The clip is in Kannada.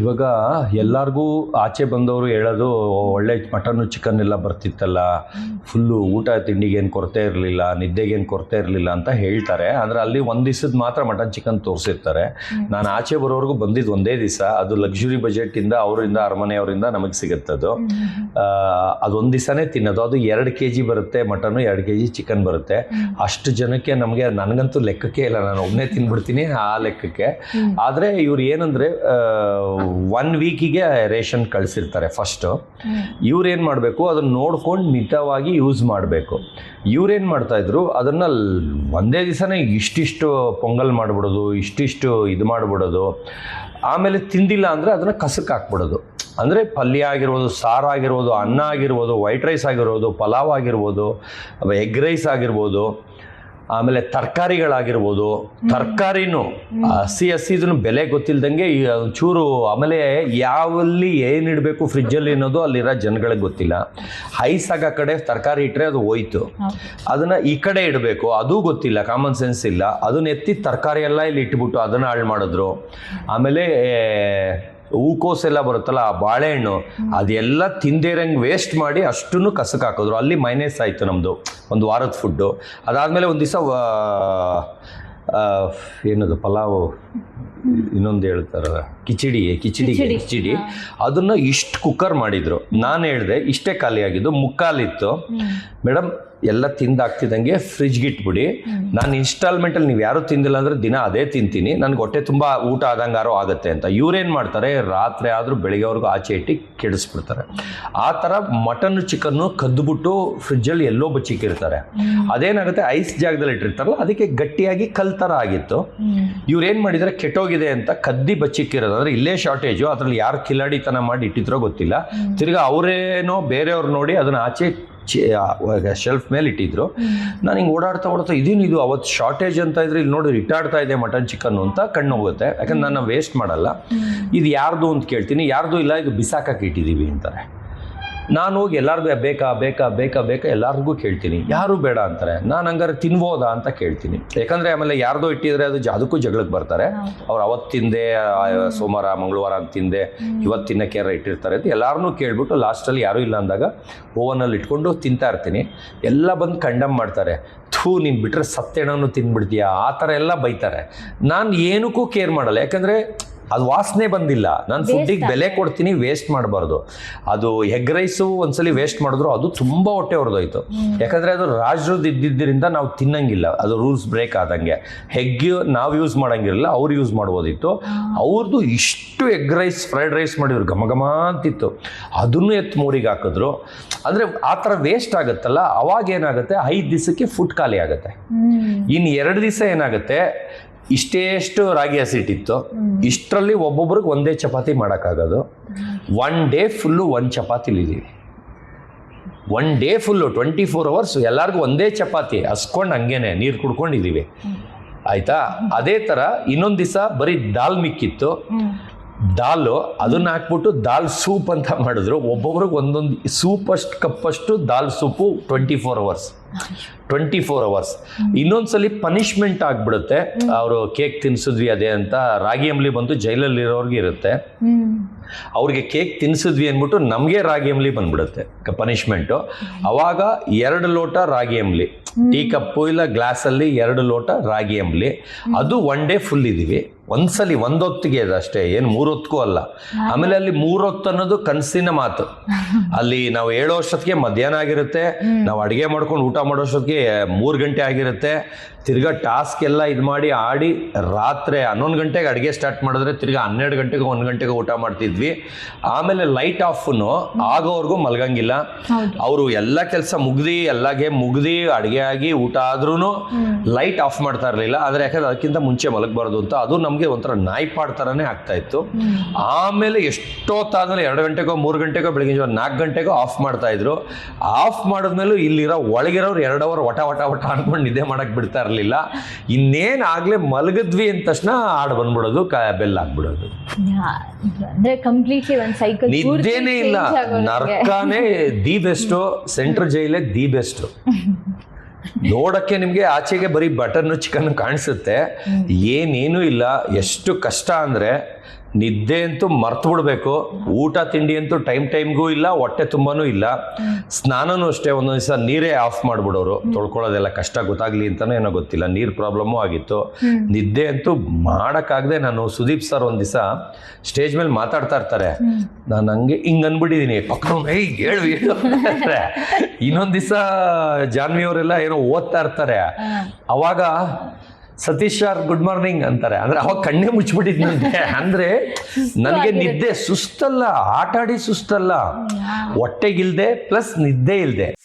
ಇವಾಗ ಎಲ್ಲರಿಗೂ ಆಚೆ ಬಂದವರು ಹೇಳೋದು ಒಳ್ಳೆ ಮಟನ್ನು ಚಿಕನ್ ಎಲ್ಲ ಬರ್ತಿತ್ತಲ್ಲ. ಫುಲ್ಲು ಊಟ ತಿಂಡಿಗೆ ಏನು ಕೊರತೆ ಇರಲಿಲ್ಲ ನಿದ್ದೆಗೇನು ಕೊರತೆ ಇರಲಿಲ್ಲ ಅಂತ ಹೇಳ್ತಾರೆ. ಆದರೆ ಅಲ್ಲಿ ಒಂದು ದಿವಸದ ಮಾತ್ರ ಮಟನ್ ಚಿಕನ್ ತೋರಿಸಿರ್ತಾರೆ. ನಾನು ಆಚೆ ಬರೋವರೆಗೂ ಬಂದಿದ್ದು ಒಂದೇ ದಿವಸ. ಅದು ಲಕ್ಸುರಿ ಬಜೆಟಿಂದ ಅವರಿಂದ ಅರಮನೆಯವರಿಂದ ನಮಗೆ ಸಿಗುತ್ತದು. ಅದೊಂದು ದಿವಸನೇ ತಿನ್ನೋದು. ಅದು ಎರಡು ಕೆ ಜಿ ಬರುತ್ತೆ ಮಟನು ಎರಡು ಕೆ ಜಿ ಚಿಕನ್ ಬರುತ್ತೆ. ಅಷ್ಟು ಜನಕ್ಕೆ ನಮಗೆ ನನಗಂತೂ ಲೆಕ್ಕಕ್ಕೆ ಇಲ್ಲ. ನಾನು ಒಬ್ಬನೇ ತಿನ್ಬಿಡ್ತೀನಿ ಆ ಲೆಕ್ಕಕ್ಕೆ. ಆದರೆ ಇವ್ರು ಏನಂದರೆ ಒನ್ ವೀಕಿಗೆ ರೇಷನ್ ಕಳಿಸಿರ್ತಾರೆ ಫಸ್ಟು ಇವ್ರೇನು ಮಾಡಬೇಕು? ಅದನ್ನು ನೋಡ್ಕೊಂಡು ಮಿತವಾಗಿ ಯೂಸ್ ಮಾಡಬೇಕು. ಇವ್ರೇನು ಮಾಡ್ತಾಯಿದ್ರು ಅದನ್ನು ಒಂದೇ ದಿವಸನೇ ಇಷ್ಟಿಷ್ಟು ಪೊಂಗಲ್ ಮಾಡಿಬಿಡೋದು, ಇಷ್ಟಿಷ್ಟು ಇದು ಮಾಡಿಬಿಡೋದು. ಆಮೇಲೆ ತಿಂದಿಲ್ಲ ಅಂದರೆ ಅದನ್ನು ಕಸಕ್ಕೆ ಹಾಕ್ಬಿಡೋದು. ಅಂದರೆ ಪಲ್ಯ ಆಗಿರ್ಬೋದು, ಸಾರು ಆಗಿರ್ಬೋದು, ಅನ್ನ ಆಗಿರ್ಬೋದು ವೈಟ್ ರೈಸ್ ಆಗಿರ್ಬೋದು, ಪಲಾವ್ ಆಗಿರ್ಬೋದು ಎಗ್ ರೈಸ್ ಆಗಿರ್ಬೋದು. ಆಮೇಲೆ ತರಕಾರಿಗಳಾಗಿರ್ಬೋದು ತರಕಾರಿನೂ ಹಸಿ ಹಸಿದನ್ನು ಬೆಲೆ ಗೊತ್ತಿಲ್ದಂಗೆ ಚೂರು ಆಮೇಲೆ ಯಾವಲ್ಲಿ ಏನು ಇಡಬೇಕು ಫ್ರಿಜ್ಜಲ್ಲಿ ಅನ್ನೋದು ಅಲ್ಲಿರೋ ಜನಗಳಿಗೆ ಗೊತ್ತಿಲ್ಲ. ಹೈಸ್ ಆಗೋ ಕಡೆ ತರಕಾರಿ ಇಟ್ಟರೆ ಅದು ಹೋಯ್ತು. ಅದನ್ನು ಈ ಕಡೆ ಇಡಬೇಕು ಅದು ಗೊತ್ತಿಲ್ಲ ಕಾಮನ್ ಸೆನ್ಸ್ ಇಲ್ಲ. ಅದನ್ನ ಎತ್ತಿ ತರಕಾರಿ ಎಲ್ಲ ಇಲ್ಲಿ ಇಟ್ಬಿಟ್ಟು ಅದನ್ನು ಹಾಳು ಮಾಡಿದ್ರು. ಆಮೇಲೆ ಹೂಕೋಸ್ ಎಲ್ಲ ಬರುತ್ತಲ್ಲ ಆ ಬಾಳೆಹಣ್ಣು ಅದೆಲ್ಲ ತಿಂದಿರಂಗೆ ವೇಸ್ಟ್ ಮಾಡಿ ಅಷ್ಟನ್ನು ಕಸಕ್ಕೆ ಹಾಕಿದ್ರು. ಅಲ್ಲಿ ಮೈನಸ್ ಆಯಿತು ನಮ್ಮದು ಒಂದು ವಾರದ ಫುಡ್ಡು ಅದಾದಮೇಲೆ ಒಂದು ದಿವಸ ಏನದು ಪಲಾವು ಇನ್ನೊಂದು ಹೇಳ್ತಾರಲ್ಲ ಕಿಚಡಿ ಕಿಚಡಿ. ಕಿಚಡಿ. ಅದನ್ನು ಇಷ್ಟು ಕುಕ್ಕರ್ ಮಾಡಿದ್ರು. ನಾನು ಹೇಳಿದೆ ಇಷ್ಟೇ ಖಾಲಿ ಆಗಿದ್ದು ಮುಕ್ಕಾಲಿತ್ತು ಮೇಡಮ್ ಎಲ್ಲ ತಿಂದಾಗ್ತಿದ್ದಂಗೆ ಫ್ರಿಜ್ಗೆ ಇಟ್ಬಿಡಿ. ನಾನು ಇನ್ಸ್ಟಾಲ್ಮೆಂಟಲ್ಲಿ ನೀವು ಯಾರು ತಿಂದಿಲ್ಲ ಅಂದರೆ ದಿನ ಅದೇ ತಿಂತೀನಿ. ನನಗೆ ಹೊಟ್ಟೆ ತುಂಬ ಊಟ ಆದಂಗಾರೋ ಆಗುತ್ತೆ ಅಂತ. ಇವ್ರೇನು ಮಾಡ್ತಾರೆ ರಾತ್ರಿ ಆದರೂ ಬೆಳಗ್ಗೆವರೆಗೂ ಆಚೆ ಇಟ್ಟು ಕೆಡಿಸ್ಬಿಡ್ತಾರೆ. ಆ ಥರ ಮಟನ್ ಚಿಕನ್ನು ಕದ್ದುಬಿಟ್ಟು ಫ್ರಿಜ್ಜಲ್ಲಿ ಎಲ್ಲೋ ಬಚ್ಚಿಕ್ಕಿರ್ತಾರೆ. ಅದೇನಾಗುತ್ತೆ ಐಸ್ ಜಾಗದಲ್ಲಿ ಇಟ್ಟಿರ್ತಾರಲ್ಲ ಅದಕ್ಕೆ ಗಟ್ಟಿಯಾಗಿ ಕಲ್ ಥರ ಆಗಿತ್ತು. ಇವ್ರೇನು ಮಾಡಿದರೆ ಕೆಟ್ಟೋಗಿದೆ ಅಂತ ಕದ್ದಿ ಬಚ್ಚಿಕ್ಕಿರೋದು. ಅಂದರೆ ಇಲ್ಲೇ ಶಾರ್ಟೇಜು ಅದರಲ್ಲಿ ಯಾರು ಕಿಲಾಡಿತನ ಮಾಡಿ ಇಟ್ಟಿದ್ರೋ ಗೊತ್ತಿಲ್ಲ. ತಿರ್ಗಾ ಅವರೇನೋ ಬೇರೆಯವ್ರು ನೋಡಿ ಅದನ್ನು ಆಚೆ ಶೆಲ್ಫ್ ಮೇಲೆ ಇಟ್ಟಿದ್ರು. ನಾನು ಹಿಂಗೆ ಓಡಾಡ್ತಾ ಓಡಾಡ್ತಾ ಇದೇನು ಇದು? ಅವತ್ತು ಶಾರ್ಟೇಜ್ ಅಂತ ಇದ್ರೆ ಇಲ್ಲಿ ನೋಡಿ ಇಟ್ಟಾಡ್ತಾ ಇದೆ ಮಟನ್ ಚಿಕನ್ ಅಂತ ಕಣ್ಣು ಹೋಗುತ್ತೆ ಯಾಕಂದ್ರೆ ನಾನು ವೇಸ್ಟ್ ಮಾಡಲ್ಲ. ಇದು ಯಾರ್ದು ಅಂತ ಕೇಳ್ತೀನಿ. ಯಾರ್ದು ಇಲ್ಲ ಇದು ಬಿಸಾಕಕ್ಕೆ ಇಟ್ಟಿದ್ದೀವಿ ಅಂತಾರೆ. ನಾನು ಹೋಗಿ ಎಲ್ಲರಿಗೂ ಬೇಕಾ ಬೇಕಾ ಬೇಕಾ ಬೇಕಾ ಎಲ್ಲರಿಗೂ ಕೇಳ್ತೀನಿ. ಯಾರು ಬೇಡ ಅಂತಾರೆ. ನಾನು ಹಂಗಾರೆ ತಿನ್ಬೋದಾ ಅಂತ ಕೇಳ್ತೀನಿ. ಯಾಕಂದರೆ ಆಮೇಲೆ ಯಾರ್ದೋ ಇಟ್ಟಿದ್ರೆ ಅದು ಅದಕ್ಕೂ ಜಗಳಕ್ಕೆ ಬರ್ತಾರೆ. ಅವ್ರು ಅವತ್ತು ತಿಂದೆ ಸೋಮವಾರ ಮಂಗಳವಾರ ಅಂತ ತಿಂದೆ ಇವತ್ತು ತಿನ್ನೋಕೆ ಯಾರು ಇಟ್ಟಿರ್ತಾರೆ ಅಂತ ಎಲ್ಲರೂ ಕೇಳಿಬಿಟ್ಟು ಲಾಸ್ಟಲ್ಲಿ ಯಾರೂ ಇಲ್ಲ ಅಂದಾಗ ಓವನಲ್ಲಿ ಇಟ್ಕೊಂಡು ತಿಂತಾ ಇರ್ತೀನಿ. ಎಲ್ಲ ಬಂದು ಕಂಡಮ್ ಮಾಡ್ತಾರೆ. ಥೂ ನೀನು ಬಿಟ್ಟರೆ ಸತ್ತೆಣನು ತಿನ್ಬಿಡ್ತೀಯಾ? ಆ ಥರ ಎಲ್ಲ ಬೈತಾರೆ. ನಾನು ಏನಕ್ಕೂ ಕೇರ್ ಮಾಡಲ್ಲ. ಯಾಕಂದರೆ ಅದು ವಾಸನೆ ಬಂದಿಲ್ಲ. ನಾನು ಫುಡ್ಡಿಗೆ ಬೆಲೆ ಕೊಡ್ತೀನಿ ವೇಸ್ಟ್ ಮಾಡಬಾರ್ದು. ಅದು ಎಗ್ ರೈಸು ಒಂದ್ಸಲಿ ವೇಸ್ಟ್ ಮಾಡಿದ್ರು ಅದು ತುಂಬ ಹೊಟ್ಟೆ ಹೊಡೆದೋಯ್ತು ಯಾಕಂದರೆ ಅದು ರಾಜ್ರದ್ದು ಇದ್ದಿದ್ದರಿಂದ ನಾವು ತಿನ್ನಂಗಿಲ್ಲ. ಅದು ರೂಲ್ಸ್ ಬ್ರೇಕ್ ಆದಂಗೆ. ಹೆಗ್ ನಾವು ಯೂಸ್ ಮಾಡೋಂಗಿರಲಿಲ್ಲ ಅವ್ರು ಯೂಸ್ ಮಾಡ್ಬೋದಿತ್ತು. ಅವ್ರದ್ದು ಇಷ್ಟು ಎಗ್ ರೈಸ್ ಫ್ರೈಡ್ ರೈಸ್ ಮಾಡಿದ್ರು ಘಮ ಘಮ ಅಂತಿತ್ತು. ಅದನ್ನು ಎತ್ತು ಮೂರಿಗೆ ಹಾಕಿದ್ರು. ಅಂದರೆ ಆ ಥರ ವೇಸ್ಟ್ ಆಗುತ್ತಲ್ಲ ಅವಾಗ ಏನಾಗುತ್ತೆ ಐದು ದಿವಸಕ್ಕೆ ಫುಡ್ ಖಾಲಿ ಆಗುತ್ತೆ. ಇನ್ನು ಎರಡು ದಿವಸ ಏನಾಗುತ್ತೆ ಇಷ್ಟೇಷ್ಟು ರಾಗಿ ಹಸಿಟ್ಟು ಇತ್ತು ಇಷ್ಟರಲ್ಲಿ ಒಬ್ಬೊಬ್ರಿಗೆ ಒಂದೇ ಚಪಾತಿ ಮಾಡೋಕ್ಕಾಗೋದು. ಒನ್ ಡೇ ಫುಲ್ಲು ಒಂದು ಚಪಾತಿಲಿದ್ದೀವಿ one day full twenty four hours ಎಲ್ಲರಿಗೂ ಒಂದೇ ಚಪಾತಿ ಹಸ್ಕೊಂಡು ಹಂಗೇನೆ ನೀರು ಕುಡ್ಕೊಂಡಿದ್ದೀವಿ ಆಯಿತಾ? ಅದೇ ಥರ ಇನ್ನೊಂದು ದಿವಸ ಬರೀ ದಾಲ್ ಮಿಕ್ಕಿತ್ತು. ದಾಲು ಅದನ್ನ ಹಾಕ್ಬಿಟ್ಟು ದಾಲ್ ಸೂಪ್ ಅಂತ ಮಾಡಿದ್ರು. ಒಬ್ಬೊಬ್ರಿಗೆ ಒಂದೊಂದು ಸೂಪಷ್ಟು, ಕಪ್ಪಷ್ಟು ದಾಲ್ soup twenty four hours twenty four hours ಇನ್ನೊಂದ್ಸಲಿ punishment ಆಗ್ಬಿಡುತ್ತೆ. ಅವರು ಕೇಕ್ ತಿನ್ಸಿದ್ವಿ ಅದೇ ಅಂತ ರಾಗಿ ಅಂಬಲಿ ಬಂದು ಜೈಲಲ್ಲಿ ಇರೋರ್ಗೆ ಇರುತ್ತೆ. ಅವ್ರಿಗೆ ಕೇಕ್ ತಿನ್ಸಿದ್ವಿ ಅಂದ್ಬಿಟ್ಟು ನಮಗೆ ರಾಗಿ ಅಂಬಲಿ ಬಂದ್ಬಿಡುತ್ತೆ ಪನಿಷ್ಮೆಂಟು ಅವಾಗ ಎರಡು ಲೋಟ ರಾಗಿ ಅಂಬ್ಲಿ, ಟೀ ಕಪ್ಪು ಇಲ್ಲ ಗ್ಲಾಸಲ್ಲಿ ಎರಡು ಲೋಟ ರಾಗಿ ಅಂಬಲಿ. ಅದು ಒನ್ ಡೇ ಫುಲ್ ಇದೀವಿ ಒಂದ್ಸಲಿ ಒಂದೊತ್ತಿಗೆ ಅದು ಅಷ್ಟೇ ಏನು ಮೂರೊತ್ತಿಗೂ ಅಲ್ಲ. ಆಮೇಲೆ ಅಲ್ಲಿ ಮೂರೊತ್ತು ಅನ್ನೋದು ಕನಸಿನ ಮಾತು. ಅಲ್ಲಿ ನಾವು ಏಳೋ ವರ್ಷಕ್ಕೆ ಮಧ್ಯಾಹ್ನ ಆಗಿರುತ್ತೆ ನಾವು ಅಡುಗೆ ಮಾಡ್ಕೊಂಡು ಊಟ ಮಾಡೋಷ್ಟೊತ್ತಿಗೆ ಮೂರು ಗಂಟೆ ಆಗಿರುತ್ತೆ. ತಿರ್ಗಾ ಟಾಸ್ಕ್ ಎಲ್ಲ ಇದು ಮಾಡಿ ಆಡಿ ರಾತ್ರಿ ಹನ್ನೊಂದು ಗಂಟೆಗೆ ಅಡುಗೆ ಸ್ಟಾರ್ಟ್ ಮಾಡಿದ್ರೆ ತಿರ್ಗಾ ಹನ್ನೆರಡು ಗಂಟೆಗೆ ಒಂದು ಗಂಟೆಗೆ ಊಟ ಮಾಡ್ತಿದ್ವಿ. ಆಮೇಲೆ ಲೈಟ್ ಆಫ್ನು ಆಗೋವರೆಗೂ ಮಲಗಂಗಿಲ್ಲ. ಅವರು ಎಲ್ಲ ಕೆಲಸ ಮುಗ್ದಿ ಎಲ್ಲ ಗೇಮ್ ಮುಗ್ದಿ ಅಡುಗೆ ಆಗಿ ಊಟ ಆದ್ರೂ ಲೈಟ್ ಆಫ್ ಮಾಡ್ತಾ ಇರಲಿಲ್ಲ. ಆದರೆ ಯಾಕಂದ್ರೆ ಅದಕ್ಕಿಂತ ಮುಂಚೆ ಮಲಗಬಾರ್ದು ಅಂತ ಅದು ನಮಗೆ ಒಂಥರ ನಾಯಿ ಪಾಡ್ ಥರನೇ ಆಗ್ತಾ ಇತ್ತು. ಆಮೇಲೆ ಎಷ್ಟೊತ್ತಾದ್ಮೇಲೆ ಎರಡು ಗಂಟೆಗೋ ಮೂರು ಗಂಟೆಗೋ ಬೆಳಗ್ಗೆ ಜಾವ ನಾಲ್ಕು ಗಂಟೆಗೋ ಆಫ್ ಮಾಡ್ತಾ ಇದ್ರು. ಆಫ್ ಮಾಡಿದ್ಮೇಲೂ ಇಲ್ಲಿರೋ ಒಳಗಿರೋರು ಎರಡು ಅವರ್ ವಟ ವಟ ವಟ ಅನ್ಕೊಂಡು ನಿದ್ದೆ ಮಾಡಕ್ ಬಿಡ್ತಾ ಇರಲಿಲ್ಲ. ಇನ್ನೇನು ಆಗ್ಲೇ ಮಲಗಿದ್ವಿ ಅಂದ ತಕ್ಷಣ ಹಾಡು ಬಂದ್ಬಿಡೋದು ಕ ಬೆಲ್ ಆಗ್ಬಿಡೋದು. ಅಂದ್ರೆ ಕಂಪ್ಲೀಟ್ಲಿ ಒಂದ್ ಸೈಕಲ್ ನಿದ್ದೆನೇ ಇಲ್ಲ. ನರ್ಕಾನೇ ದಿ ಬೆಸ್ಟು ಸೆಂಟ್ರಲ್ ಜೈಲೇ ದಿ ಬೆಸ್ಟು. ನೋಡಕ್ಕೆ ನಿಮಗೆ ಆಚೆಗೆ ಬರೀ ಬಟನ್ ಚಿಕನ್ ಕಾಣಿಸುತ್ತೆ. ಏನೇನೂ ಇಲ್ಲ. ಎಷ್ಟು ಕಷ್ಟ ಅಂದರೆ ನಿದ್ದೆ ಅಂತೂ ಮರ್ತು ಬಿಡಬೇಕು. ಊಟ ತಿಂಡಿ ಅಂತೂ ಟೈಮ್ ಟೈಮ್ಗೂ ಇಲ್ಲ ಹೊಟ್ಟೆ ತುಂಬಾನೂ ಇಲ್ಲ. ಸ್ನಾನನೂ ಅಷ್ಟೇ ಒಂದೊಂದು ದಿವಸ ನೀರೇ ಆಫ್ ಮಾಡಿಬಿಡೋರು. ತೊಳ್ಕೊಳ್ಳೋದೆಲ್ಲ ಕಷ್ಟ ಗೊತ್ತಾಗ್ಲಿ ಅಂತಲೇ ಏನೋ ಗೊತ್ತಿಲ್ಲ. ನೀರು ಪ್ರಾಬ್ಲಮ್ಮು ಆಗಿತ್ತು. ನಿದ್ದೆ ಅಂತೂ ಮಾಡೋಕ್ಕಾಗದೆ ನಾನು ಸುದೀಪ್ ಸರ್ ಒಂದು ದಿವಸ ಸ್ಟೇಜ್ ಮೇಲೆ ಮಾತಾಡ್ತಾ ಇರ್ತಾರೆ. ನಾನು ಹಂಗೆ ಹಿಂಗೆ ಅಂದ್ಬಿಟ್ಟಿದ್ದೀನಿ ಪಕ್ಕ ಏಯ್ ಹೇಳು ಹೇಳು. ಇನ್ನೊಂದ್ ದಿವಸ ಜಾನ್ವಿ ಅವರೆಲ್ಲ ಏನೋ ಓದ್ತಾ ಇರ್ತಾರೆ. ಅವಾಗ ಸತೀಶ್ ಸರ್ ಗುಡ್ ಮಾರ್ನಿಂಗ್ ಅಂತಾರೆ. ಅಂದ್ರೆ ಅವಾಗ ಕಣ್ಣೇ ಮುಚ್ಚಿಬಿಟ್ಟಿದ್ನಂತೆ ಅಂದ್ರೆ ನನಗೆ ನಿದ್ದೆ ಸುಸ್ತಲ್ಲ ಆಟಾಡಿ ಸುಸ್ತಲ್ಲ. ಹೊಟ್ಟೆಗಿಲ್ದೆ ಪ್ಲಸ್ ನಿದ್ದೆ ಇಲ್ದೆ.